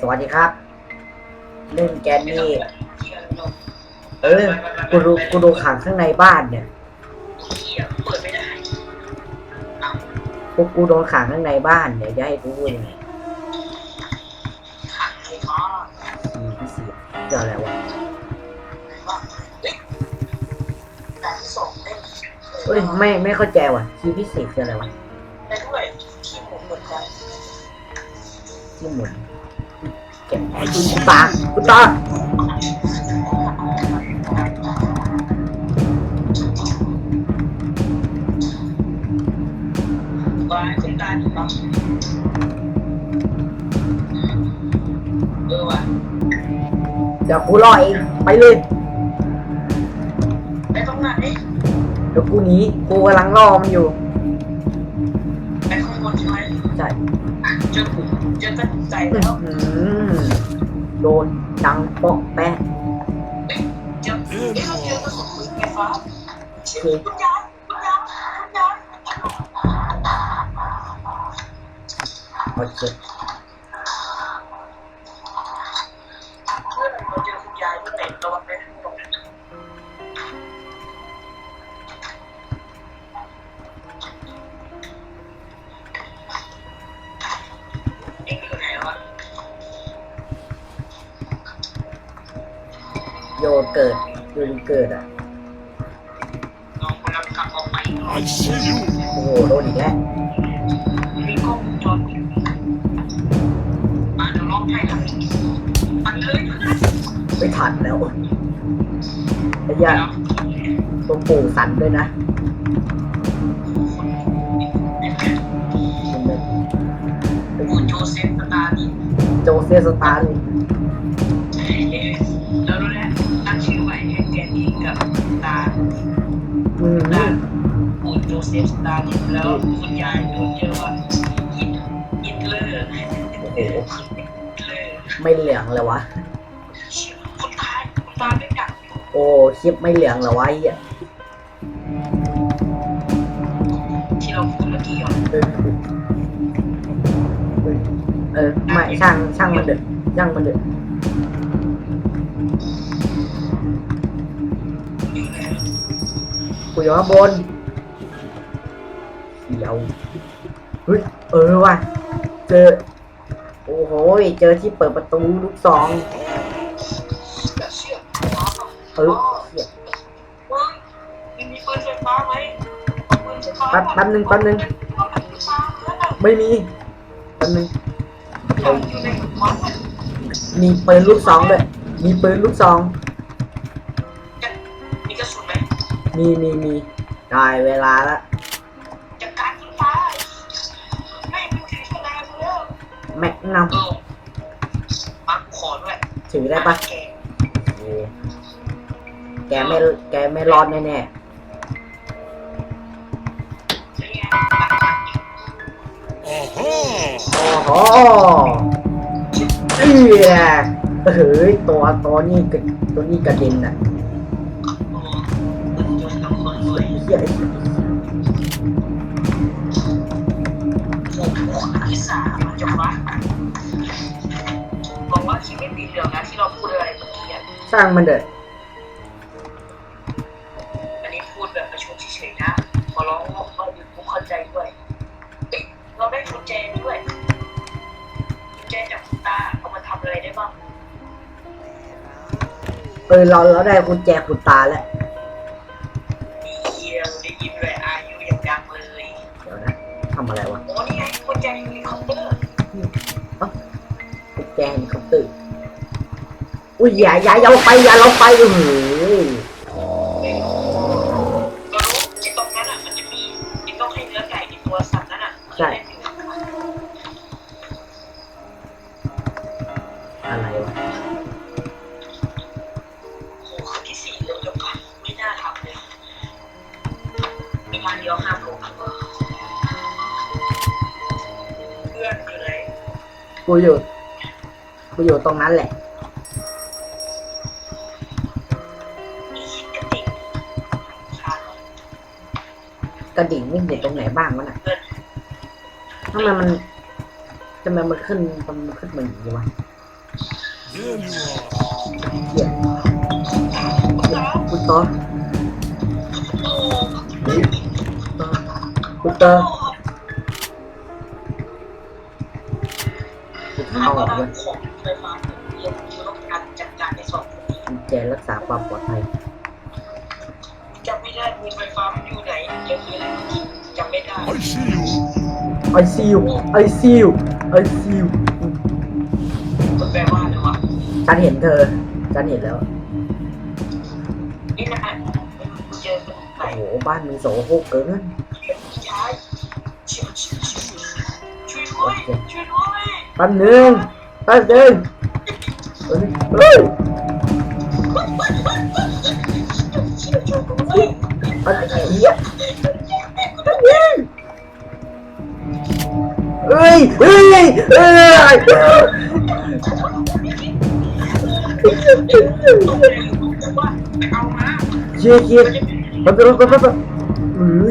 สวัสดีครับเล่นแกนนี่เออกูดูกูดูขังข้างในบ้านเนี่ยเปิดไม่ได้พวกกูโดนขังข้างในบ้านเนี่ยจะให้กูพูดยังไงขังเลยอ๋อมีพิเศษเกี่ยวอะไรวะแต่ที่ส่งได้เฮ้ยไม่ไม่เข้าใจว่ะคีย์พิเศษคืออะไรวะได้ด้วยที่ผมเหมือนกันที่หมุน แกะกูตากูตาว่าคุณตาดีป่ะเออว่ะเดี๋ยวกูรอเองไปเลยไปตรงไหนเดี๋ยวกูหนีกูกำลังรอมันอยู่ ไปข้างบนใช่ไหมใช่เจอเจอตั้งใจแล้อวหือโดนดังเปาะแปะเจอเอ๊ะเราเจอกระสุนปืนไฟฟ้าคุณยายคุณยายคุณยายเอเจ็ โยเกิดโยเกิดอะน้องกำลังกลับออกไป I see you. โอ้โหโดนอีกแล้วมีกล้องวงจรปิดมาเดี๋ยวร้องให้ครับมันเลยอยู่นะไม่ทันแล้วไอ้เหี้ยตัวปู่สั่นด้วยนะเป็นกูโจเซฟสตาร์นี่โจเซฟสตาร์นี่ อืมตาปูโจเซฟสตาร์นี่แล้วคุณยายโดนเจอะว่าอินอินเลอร์โอ้โหไม่เหลืองเลยวะคุณตาคุณตาไม่กัดโอ้คลิปไม่เหลืองเหรอวะไอ้เหี้ยที่เราพูดเมื่อกี้อะเออเออไม่ช่างช่างมันเดือดช่างมันเดือดอยู่แล้ว กูอยู่ข้างบนเดี๋ยวเฮ้ยเออว่ะเจอโอ้โหเจอที่เปิดประตูลูกซองแต่เชื่อเออเหี้ยเฮ้ยมีปืนไฟฟ้าไหมปืนไฟฟ้าแป๊บแป๊บนึงแป๊บนึงไม่มีแป๊บนึงเอาอยู่ในหัวมันมีปืนลูกซองด้วยมีปืนลูกซอง มีมีมีได้เวลาละจัดการคุณฟ้าไม่เป็นถือชนะแล้วแม็กนเออมาขอด้วยำถือได้ปะแกโอ้แกไม่แกไม่รอดแน่เป็นไง Aha! ๆโอ้โหเอ้ยเฮ้ยตัวตัวนี้กระตัวนี้กระเด็นอะ เหี้ยไอ้เหี้ยโอ้โหที่สามจบวะบอกว่าชีวิตติดเหลืองนะที่เราพูดอะไรเมื่อกี้อะช่างมันเด้ออันนี้พูดแบบประชดเฉยๆนะขอร้องว่าเราอยู่ผู้เข้าใจด้วยเอ๊ะเราได้กุญแจด้วยกุญแจจากคุณตาเอามาทำอะไรได้บ้างเออเราเราได้กุญแจขุดตาแล้วำอะไรวะโอ้นี่ไงกุญแจเฮลิคอปเตอร์กุญแจเฮลิคอปเตอร์อุ้ยอย่าอย่าอย่าเราไปอย่าเราไปเออก็รู้ไอ้ตรงนั้นอะมันจะมีไอ้ต้องให้เนื้อไก่ในตัวสัตว์นั้นอะอะไรวะ กูอยู่กูอยู่ตรงนั้นแหละ กระดิ่งนี่อยู่ตรงไหนบ้างวะน่ะทำไมมันทำไมมันขึ้นมันขึ้นมาอย่างนี้วะเหี้ยคุณต่อคุณต่อ เข้าว่าเลยของไฟฟ้าเรียนคือต้องการจัดการในสองคนนี้กุญแจรักษาความปลอดภัยจำไม่ได้มีไฟฟ้ามันอยู่ไหนยังมีอะไรจำไม่ได้ I see you. I see you I see you I see you มันแปลว่าอะไรวะฉันเห็นเธอ ฉันเห็นแล้ว นี่นะกูเจอตรงไหนโอ้โหบ้านมึงโสโครกเกินย้ายช่วยช่วยช่วยด้วยช่วยด้วย แป๊บนึงแป๊บนึงเฮ้ยเฮ้ยช่วยช่วยกูด้วยอันเหี้ยแป๊บนึงเฮ้ยเฮ้ยเฮ้ยตรงไหนกูว่าไปเอามาเชี่ยเชี่ยแป๊บนึงแป๊บนึงแป๊บนึงอือ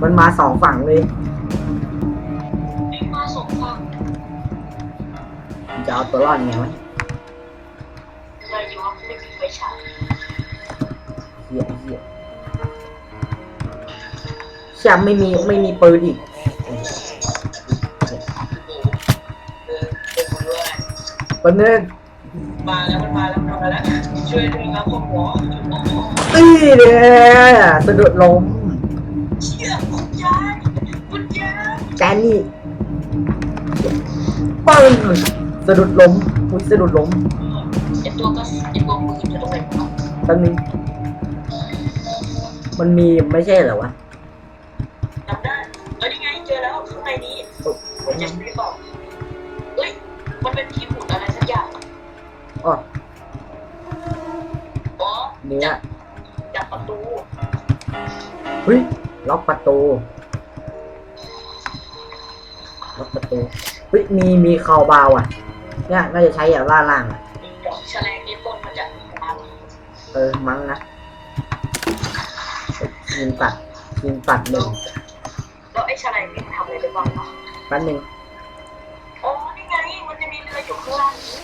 มันมาสองฝั่งเลย จะเอาตัวรอดไงวะอะไรอยู่ว่าไม่มีไฟฉายเหี้ยเหี้ยแชมป์ไม่มีไม่มีปืนอีกเออเป็นนึงมาแล้วมันมาแล้วมันมาแล้วช่วยด้วยครับคุณหมอตีเนี่ยสะดุดล้มเชี่ยคุณยายคุณยายแกนี่ปึ้ง สะดุดล้มอุ้ยสะดุดล้มไอตัวก็ไอตัวปืนอยู่ตรงไหนวะแป๊บนึงมันมีไม่ใช่เหรอวะจำได้เอ้ยนี่ไงเจอแล้วข้างในนี้มันจะไม่บอกเฮ้ยมันเป็นทีมหมุนอะไรสักอย่างอ๋ออ๋อเนื้อจับประตูเฮ้ยล็อกประตูล็อกประตูเฮ้ยมีมีคาวบาวอะ เนี่ยน่าจะใช้อย่างล่าล่างอะมีดอกแฉลงนี่ต้นมันจะมาเออมั้งนะยิงตัดยิงตัดหนึ่งแล้วไอ้แฉลงนี่มันทำอะไรได้บ้างวะแป๊บนึงอ๋อนี่ไงมันจะมีเรืออยู่ข้างล่างนี้